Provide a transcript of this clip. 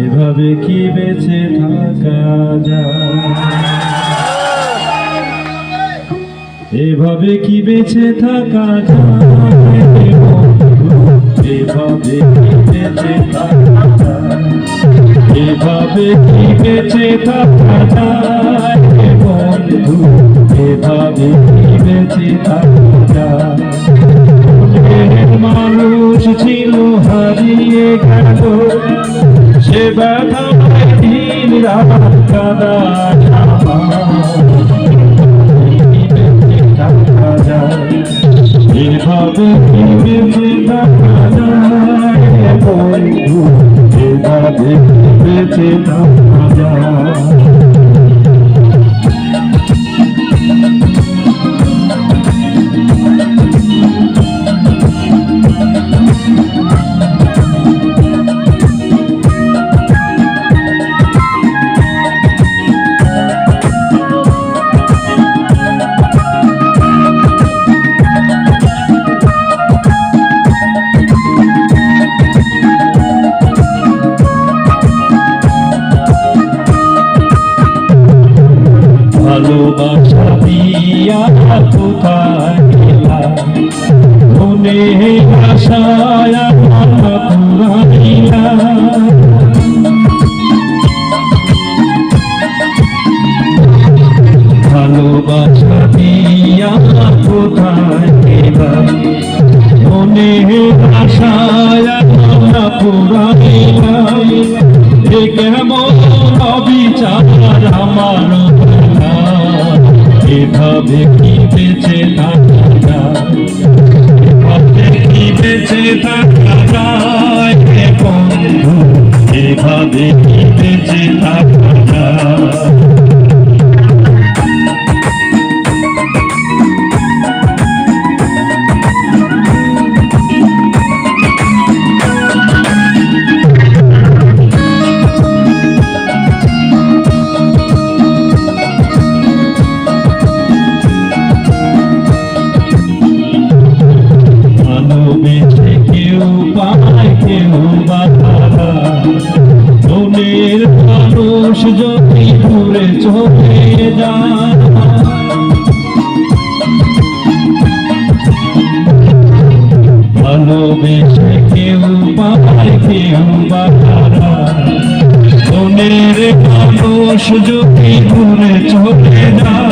এভাবে কি বেঁচে থাকা যায় এভাবে কি বেঁচে থাকা যায় এভাবে কি বেঁচে থাকা যায় এভাবে কি বেঁচে থাকা যায় বন্ধু এভাবে কি বেঁচে থাকা যায় মানুষ ছিল হারিয়ে গেল সে ব্যথা দিন রাত যায় এভাবে কি বেঁচে যায়। ভালোবাসা দিয়া কোথায় গেলা? মনে আশায় পুরাইলা ভালোবাসা দিয়া কোথায় মনে আশায় পুরাইলা কেমন এভাবে কি বেঁচে থাকা যায়? এভাবে কি বেঁচে থাকা যায়? বন্ধু, এভাবে কি বেঁচে থাকা পায় কেউ বাধা মনের মানুষ যদি দূরে ভালোবেসে কেউ পায় কেউ বাধা মনের মানুষ যদি দূরে চলে যায়।